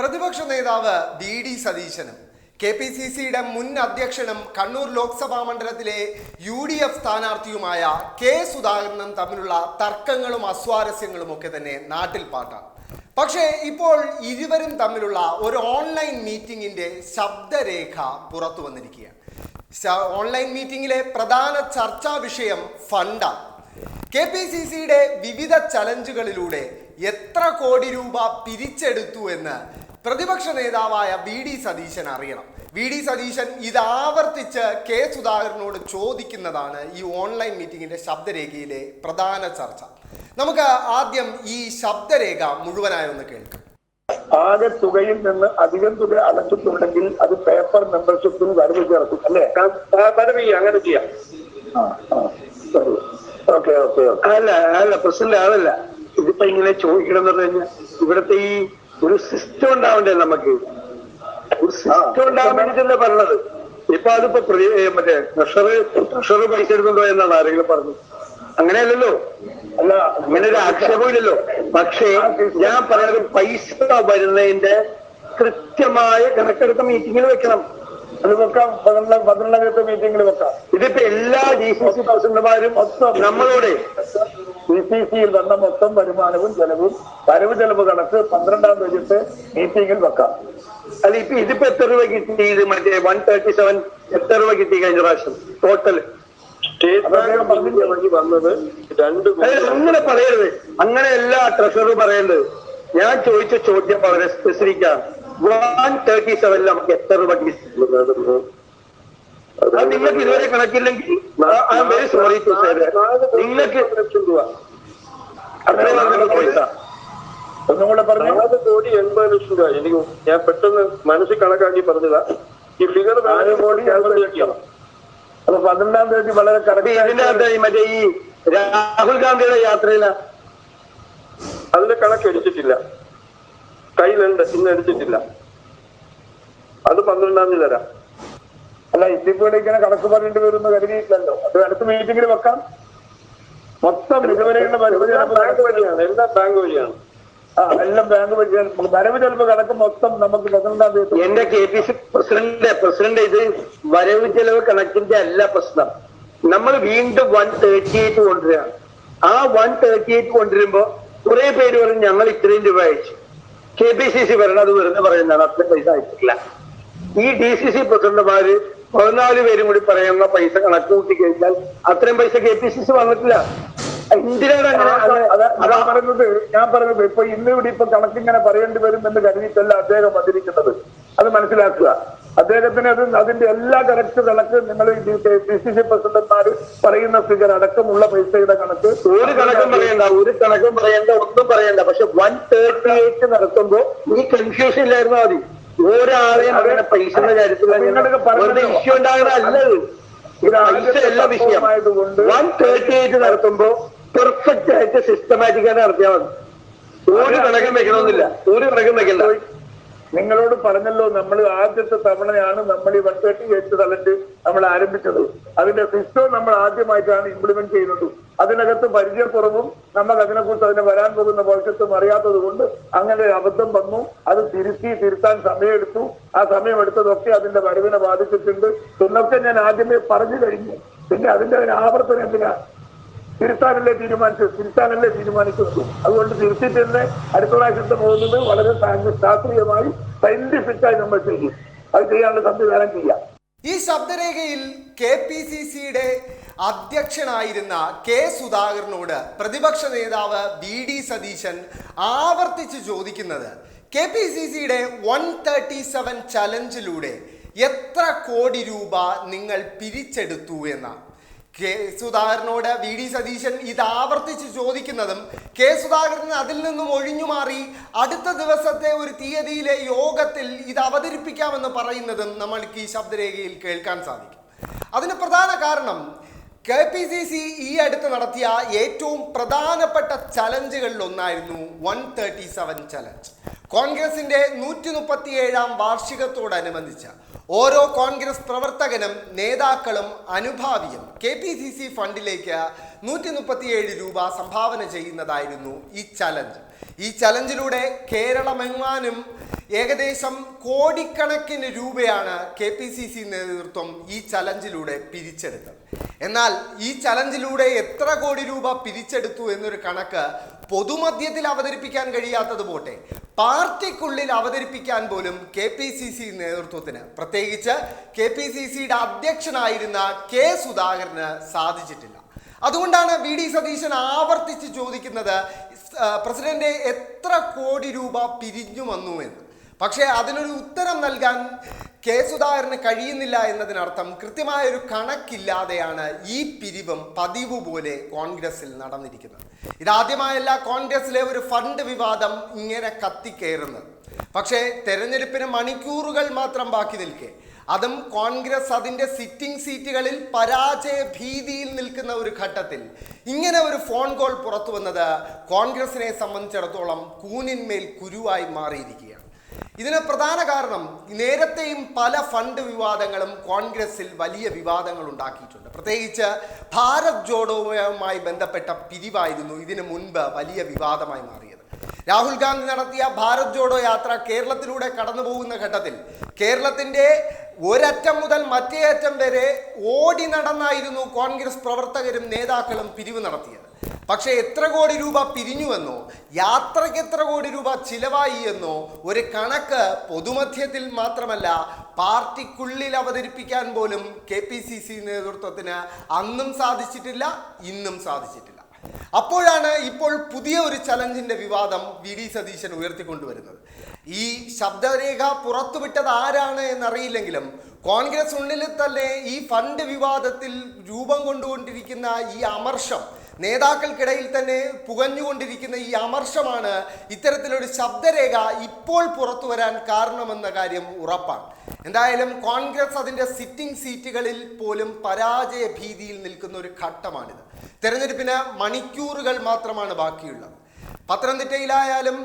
പ്രതിപക്ഷ നേതാവ് V D സതീശനും കെ പി സി സിയുടെ മുൻ അധ്യക്ഷനും കണ്ണൂർ ലോക്സഭാ മണ്ഡലത്തിലെ യു ഡി എഫ് സ്ഥാനാർത്ഥിയുമായ കെ സുധാകരനും തമ്മിലുള്ള തർക്കങ്ങളും അസ്വാരസ്യങ്ങളും ഒക്കെ തന്നെ നാട്ടിൽ പാട്ടാണ്. പക്ഷേ ഇപ്പോൾ ഇരുവരും തമ്മിലുള്ള ഒരു ഓൺലൈൻ മീറ്റിംഗിന്റെ ശബ്ദരേഖ പുറത്തു വന്നിരിക്കുകയാണ്. ഓൺലൈൻ മീറ്റിംഗിലെ പ്രധാന ചർച്ചാ വിഷയം ഫണ്ടാണ്. കെ പി സി സിയുടെ വിവിധ ചലഞ്ചുകളിലൂടെ എത്ര കോടി രൂപ പിരിച്ചെടുത്തു എന്ന് പ്രതിപക്ഷ നേതാവായ വി ഡി സതീശൻ അറിയണം. വി ഡി സതീശൻ ഇത് ആവർത്തിച്ച് കെ സുധാകരനോട് ചോദിക്കുന്നതാണ് ഈ ഓൺലൈൻ മീറ്റിംഗിന്റെ ശബ്ദരേഖയിലെ പ്രധാന ചർച്ച. നമുക്ക് ആദ്യം ഈ ശബ്ദരേഖ മുഴുവനായി ഒന്ന് കേൾക്കാം. ആകെ തുകയിൽ നിന്ന് അധികം തുക അടച്ചിട്ടുണ്ടെങ്കിൽ അത് പേപ്പർ മെമ്പർഷിപ്പിൽ വരവ് ചേർക്കും അല്ലേ? പദവി അങ്ങനെ ചെയ്യാം. ഓക്കെ ഓക്കെ അല്ല അല്ല പ്രസിഡന്റ് അതല്ല. ഇതിപ്പോ ഇങ്ങനെ ചോദിക്കണം എന്ന് പറഞ്ഞു കഴിഞ്ഞാൽ ഇവിടുത്തെ ഈ ഒരു സിസ്റ്റം ഉണ്ടാവണ്ടേ നമുക്ക്? ഒരു സിസ്റ്റം ഉണ്ടാവാൻ വേണ്ടിട്ടല്ലേ പറഞ്ഞത്. ഇപ്പൊ അതിപ്പോ മറ്റേ ട്രഷർ ട്രഷർ പൈസ എടുക്കുന്നുണ്ടോ എന്നാണ് ആരെങ്കിലും പറഞ്ഞത്. അങ്ങനെയല്ലല്ലോ. അല്ല അങ്ങനെ ഒരു ആക്ഷേപമില്ലല്ലോ പക്ഷേ ഞാൻ പറയുന്നത് പൈസ വരുന്നതിന്റെ കൃത്യമായ കണക്കെടുത്ത മീറ്റിങ്ങിൽ വെക്കണം. അത് വെക്കാം. പന്ത്രണ്ടാം പതിനെണ്ണായിരത്തെ മീറ്റിംഗിൽ വെക്കാം. ഇതിപ്പോ എല്ലാ ഡി സി സി പ്രസിഡന്റുമാരും നമ്മളോട് സി സി സിയിൽ വന്ന മൊത്തം വരുമാനവും ചെലവും വരവ് ചെലവ് കണക്ക് പന്ത്രണ്ടാം തീയതിത്തെ മീറ്റിംഗിൽ വെക്കാം. അല്ല ഇപ്പൊ ഇതിപ്പോ എത്ര രൂപ കിട്ടി? ഇത് മറ്റേ വൺ തേർട്ടി സെവൻ എത്ര രൂപ കിട്ടി കഴിഞ്ഞ പ്രാവശ്യം? ടോട്ടൽ അങ്ങനെ പറയരുത് വഴി വന്നത് രണ്ട് അങ്ങനെ പറയരുത്. അങ്ങനെയല്ല ട്രഷറർ പറയേണ്ടത് ഞാൻ ചോദിച്ച ചോദ്യം വളരെ സ്പെസിഫിക് ആണ് വൺ തേർട്ടി സെവനിൽ നമുക്ക് എത്ര രൂപ കിട്ടി? നിങ്ങൾക്ക് ഇതുവരെ കണക്കില്ലെങ്കിൽ സോറി ടു സേ നിങ്ങൾക്ക് ലക്ഷം രൂപ പൈസ ഒന്നും കൂടെ പറഞ്ഞു നാല് കോടി എൺപത് ലക്ഷം രൂപ എനിക്ക് ഞാൻ പെട്ടെന്ന് മനസ്സിൽ കണക്കാക്കി പറഞ്ഞതാ ഈ ഫിഗർ നാല് കോടി അപ്പൊ പന്ത്രണ്ടാം തീയതി വളരെ കറക്റ്റ് ഈ മറ്റേ ഈ രാഹുൽ ഗാന്ധിയുടെ യാത്രയില അതിന്റെ കണക്ക് എടുത്തിട്ടില്ല കയ്യിലുണ്ട് ഇന്ന് എടുത്തിട്ടില്ല അത് പന്ത്രണ്ടാം തീയതി തരാം അല്ല ഇതിപ്പോ ഇങ്ങനെ കണക്ക് പറഞ്ഞിട്ട് വരുന്ന കരുതിയില്ലല്ലോ അത് അടുത്ത മീറ്റിംഗിൽ വെക്കാം. മൊത്തം ഇതുവരെയുള്ള വരവ് എല്ലാം ചെലവ് ബാങ്ക് വഴിയാണ് എല്ലാം ബാങ്ക് വഴിയാണ്. ആ എല്ലാം ബാങ്ക് വഴിയാണ്. വരവ് ചെലവ് കണക്ക് മൊത്തം നമുക്ക് പന്ത്രണ്ടാം തീയതി എന്റെ K P C president president ഇത് വരവ് ചെലവ് കണക്കിന്റെ അല്ല പ്രശ്നം. നമ്മൾ വീണ്ടും വൺ തേർട്ടി എയ്റ്റ് കൊണ്ടുവരികയാണ്. ആ വൺ തേർട്ടി എയ്റ്റ് കൊണ്ടുവരുമ്പോ കുറെ പേര് പറയും ഞങ്ങൾ ഇത്രയും രൂപ അയച്ചു. കെ പി സി സി ഭരണം അത് വെറുതെ പറയുന്നതാണ് അത്ര പൈസ അയച്ചിട്ടില്ല. ഈ ഡി സി സി പ്രസിഡന്റുമാര് പതിനാല് പേരും കൂടി പറയുന്ന പൈസ കണക്ക് കൂട്ടി കഴിഞ്ഞാൽ അത്രയും പൈസ കെ പി സി സി വന്നിട്ടില്ല. എന്തിനാണ് പറയുന്നത് ഞാൻ പറഞ്ഞത് ഇപ്പൊ ഇന്ന് ഇവിടെ ഇപ്പൊ കണക്കിങ്ങനെ പറയേണ്ടി വരും എന്ന് കരുതിയിട്ടല്ല അദ്ദേഹം വന്നിരിക്കുന്നത്. അത് മനസ്സിലാക്കുക. അദ്ദേഹത്തിന് അത് അതിന്റെ എല്ലാ കറക്റ്റ് കണക്ക് നിങ്ങൾ പി സി സി പ്രസിഡന്റ്മാര് പറയുന്ന ഫിഗർ അടക്കമുള്ള പൈസയുടെ കണക്ക് ഒരു കണക്കും പറയണ്ട ഒരു കണക്കും പറയണ്ട ഒന്നും പറയണ്ട. പക്ഷെ വൺ തേർട്ടി എയ്റ്റ് നടത്തുമ്പോ ഈ കൺഫ്യൂഷൻ ഇല്ലായിരുന്നാ മതി. ഒരാളെയും അങ്ങനെ പൈസയുടെ കാര്യത്തിൽ വെറുതെ ഇഷ്യൂ ഉണ്ടാകുന്നതല്ല പൈസ എല്ലാ വിഷയം. വൺ തേർട്ടി എയ്റ്റ് നടത്തുമ്പോ പെർഫെക്റ്റ് ആയിട്ട് സിസ്റ്റമാറ്റിക് ആയിട്ട് നടത്തിയാൽ മതി. ഒരു കണക്കും വെക്കണമെന്നില്ല. ഒരു കണക്കും വെക്കണ്ട. നിങ്ങളോട് പറഞ്ഞല്ലോ നമ്മൾ ആദ്യത്തെ തവണയാണ് നമ്മൾ ഈ വൺ തേർട്ടി എയ്റ്റ് നമ്മൾ ആരംഭിച്ചത്. അതിന്റെ സിസ്റ്റം നമ്മൾ ആദ്യമായിട്ടാണ് ഇംപ്ലിമെന്റ് ചെയ്യുന്നത്. അതിനകത്ത് പരിചയക്കുറവും നമുക്ക് അതിനെക്കുറിച്ച് അതിന് വരാൻ പോകുന്ന ഭവിഷ്യത്തും അറിയാത്തത് കൊണ്ട് അങ്ങനെ ഒരു അബദ്ധം വന്നു. അത് തിരുത്തി തിരുത്താൻ സമയമെടുത്തു. ആ സമയമെടുത്തതൊക്കെ അതിന്റെ വരവിനെ ബാധിച്ചിട്ടുണ്ട്. എന്നൊക്കെ ഞാൻ ആദ്യമേ പറഞ്ഞു കഴിഞ്ഞു. പിന്നെ അതിന്റെ ഒരു ആവർത്തനം എന്തിനാ? തിരുത്താനല്ലേ തീരുമാനിച്ചത്? തിരുത്താനല്ലേ തീരുമാനിക്കുന്നത് അതുകൊണ്ട് തിരുത്തിട്ട് തന്നെ അടുത്ത പ്രാവശ്യത്തെ പോകുന്നത് വളരെ ശാസ്ത്രീയമായി സയന്റിഫിക്കായി നമ്മൾ ചെയ്യും. അത് ചെയ്യാനുള്ള സംവിധാനം ചെയ്യാം ഈ ശബ്ദരേഖയിൽ കെ പി സി സിയുടെ അധ്യക്ഷനായിരുന്ന കെ സുധാകരനോട് പ്രതിപക്ഷ നേതാവ് വി ഡി സതീശൻ ആവർത്തിച്ച് ചോദിക്കുന്നത് കെ പി സി സിയുടെ വൺ തേർട്ടി സെവൻ ചലഞ്ചിലൂടെ എത്ര കോടി രൂപ നിങ്ങൾ പിരിച്ചെടുത്തു എന്നാണ്? കെ സുധാകരനോട് വി ഡി സതീശൻ ഇത് ആവർത്തിച്ച് ചോദിക്കുന്നതും കെ സുധാകരൻ അതിൽ നിന്നും ഒഴിഞ്ഞു മാറി അടുത്ത ദിവസത്തെ ഒരു തീയതിയിലെ യോഗത്തിൽ ഇത് അവതരിപ്പിക്കാമെന്ന് പറയുന്നതും നമ്മൾക്ക് ഈ ശബ്ദരേഖയിൽ കേൾക്കാൻ സാധിക്കും. അതിന് പ്രധാന കാരണം കെ പി സി സി ഈ അടുത്ത് നടത്തിയ ഏറ്റവും പ്രധാനപ്പെട്ട ചലഞ്ചുകളിൽ ഒന്നായിരുന്നു വൺ തേർട്ടി സെവൻ ചലഞ്ച്. കോൺഗ്രസിന്റെ നൂറ്റി മുപ്പത്തി ഏഴാം വാർഷികത്തോടനുബന്ധിച്ച് ഓരോ കോൺഗ്രസ് പ്രവർത്തകനും നേതാക്കളും അനുഭാവിയും കെ പി സി സി ഫണ്ടിലേക്ക് നൂറ്റി മുപ്പത്തിയേഴ് രൂപ സംഭാവന ചെയ്യുന്നതായിരുന്നു ഈ ചലഞ്ച്. ഈ ചലഞ്ചിലൂടെ കേരളമെങ്ങാനും ഏകദേശം കോടിക്കണക്കിന് രൂപയാണ് കെ പി സി സി നേതൃത്വം ഈ ചലഞ്ചിലൂടെ പിരിച്ചെടുത്തത്. എന്നാൽ ഈ ചലഞ്ചിലൂടെ എത്ര കോടി രൂപ പിരിച്ചെടുത്തു എന്നൊരു കണക്ക് പൊതുമധ്യത്തിൽ അവതരിപ്പിക്കാൻ കഴിയാത്തത് പോട്ടെ. പാർട്ടിക്കുള്ളിൽ അവതരിപ്പിക്കാൻ പോലും കെ പി സി സി നേതൃത്വത്തിന് പ്രത്യേകിച്ച് കെ പി സി സിയുടെ അധ്യക്ഷനായിരുന്ന കെ സുധാകരന് സാധിച്ചിട്ടില്ല. അതുകൊണ്ടാണ് വി ഡി സതീശൻ ആവർത്തിച്ച് ചോദിക്കുന്നത് പ്രസിഡന്റ് എത്ര കോടി രൂപ പിരിഞ്ഞു വന്നു എന്ന്. പക്ഷേ അതിനൊരു ഉത്തരം നൽകാൻ കെ സുധാകരന് കഴിയുന്നില്ല എന്നതിനർത്ഥം കൃത്യമായ ഒരു കണക്കില്ലാതെയാണ് ഈ പിരിവും പതിവ് പോലെ കോൺഗ്രസിൽ നടന്നിരിക്കുന്നത്. ഇതാദ്യമായല്ല കോൺഗ്രസിലെ ഒരു ഫണ്ട് വിവാദം ഇങ്ങനെ കത്തിക്കയറുന്നത് പക്ഷേ തെരഞ്ഞെടുപ്പിന് മണിക്കൂറുകൾ മാത്രം ബാക്കി നിൽക്കെ. അതും കോൺഗ്രസ് അതിന്റെ സിറ്റിംഗ് സീറ്റുകളിൽ പരാജയ ഭീതിയിൽ നിൽക്കുന്ന ഒരു ഘട്ടത്തിൽ. ഇങ്ങനെ ഒരു ഫോൺ കോൾ പുറത്തു വന്നത് കോൺഗ്രസിനെ സംബന്ധിച്ചിടത്തോളം കൂനിന്മേൽ കുരുവായി മാറിയിരിക്കുകയാണ്. ഇതിന് പ്രധാന കാരണം നേരത്തെയും പല ഫണ്ട് വിവാദങ്ങളും കോൺഗ്രസിൽ വലിയ വിവാദങ്ങൾ ഉണ്ടാക്കിയിട്ടുണ്ട്. പ്രത്യേകിച്ച് ഭാരത് ജോഡോയുമായി ബന്ധപ്പെട്ട പിരിവായിരുന്നു ഇതിനു മുൻപ് വലിയ വിവാദമായി മാറിയത്. രാഹുൽ ഗാന്ധി നടത്തിയ ഭാരത് ജോഡോ യാത്ര കേരളത്തിലൂടെ കടന്നു പോകുന്ന ഘട്ടത്തിൽ കേരളത്തിന്റെ ഒരറ്റം മുതൽ മറ്റേ അറ്റം വരെ ഓടി നടന്നായിരുന്നു കോൺഗ്രസ് പ്രവർത്തകരും നേതാക്കളും പിരിവ് നടത്തിയത്. പക്ഷേ എത്ര കോടി രൂപ പിരിഞ്ഞുവെന്നോ യാത്രയ്ക്ക് എത്ര കോടി രൂപ ചിലവായി എന്നോ ഒരു കണക്ക് പൊതുമധ്യത്തിൽ മാത്രമല്ല പാർട്ടിക്കുള്ളിൽ അവതരിപ്പിക്കാൻ പോലും കെ പി സി സി നേതൃത്വത്തിന് അന്നും സാധിച്ചിട്ടില്ല ഇന്നും സാധിച്ചിട്ടില്ല. അപ്പോഴാണ് ഇപ്പോൾ പുതിയ ഒരു ചലഞ്ചിന്റെ വിവാദം വി ഡി സതീശൻ ഉയർത്തിക്കൊണ്ടുവരുന്നത്. ഈ ശബ്ദരേഖ പുറത്തുവിട്ടത് ആരാണ് എന്നറിയില്ലെങ്കിലും കോൺഗ്രസ് ഉള്ളിൽ തന്നെ ഈ ഫണ്ട് വിവാദത്തിൽ രൂപം കൊണ്ടുകൊണ്ടിരിക്കുന്ന ഈ അമർഷം നേതാക്കൾക്കിടയിൽ തന്നെ പുകഞ്ഞുകൊണ്ടിരിക്കുന്ന ഈ അമർഷമാണ് ഇത്തരത്തിലൊരു ശബ്ദരേഖ ഇപ്പോൾ പുറത്തു വരാൻ കാരണമെന്ന കാര്യം ഉറപ്പാണ്. എന്തായാലും കോൺഗ്രസ് അതിന്റെ സിറ്റിംഗ് സീറ്റുകളിൽ പോലും പരാജയ ഭീതിയിൽ നിൽക്കുന്ന ഒരു ഘട്ടമാണിത്. തെരഞ്ഞെടുപ്പിന് മണിക്കൂറുകൾ മാത്രമാണ് ബാക്കിയുള്ളത്. പത്തനംതിട്ടയിലായാലും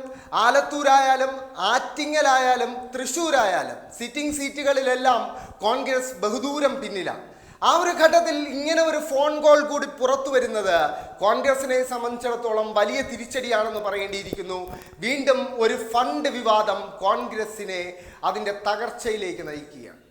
ആലത്തൂരായാലും ആറ്റിങ്ങലായാലും തൃശ്ശൂരായാലും സിറ്റിംഗ് സീറ്റുകളിലെല്ലാം കോൺഗ്രസ് ബഹുദൂരം പിന്നിലാണ്. ആ ഒരു ഘട്ടത്തിൽ ഇങ്ങനെ ഒരു ഫോൺ കോൾ കൂടി പുറത്തു വരുന്നത് കോൺഗ്രസിനെ സംബന്ധിച്ചിടത്തോളം വലിയ തിരിച്ചടിയാണെന്ന് പറയേണ്ടിയിരിക്കുന്നു. വീണ്ടും ഒരു ഫണ്ട് വിവാദം കോൺഗ്രസിനെ അതിന്റെ തകർച്ചയിലേക്ക് നയിക്കുകയാണ്.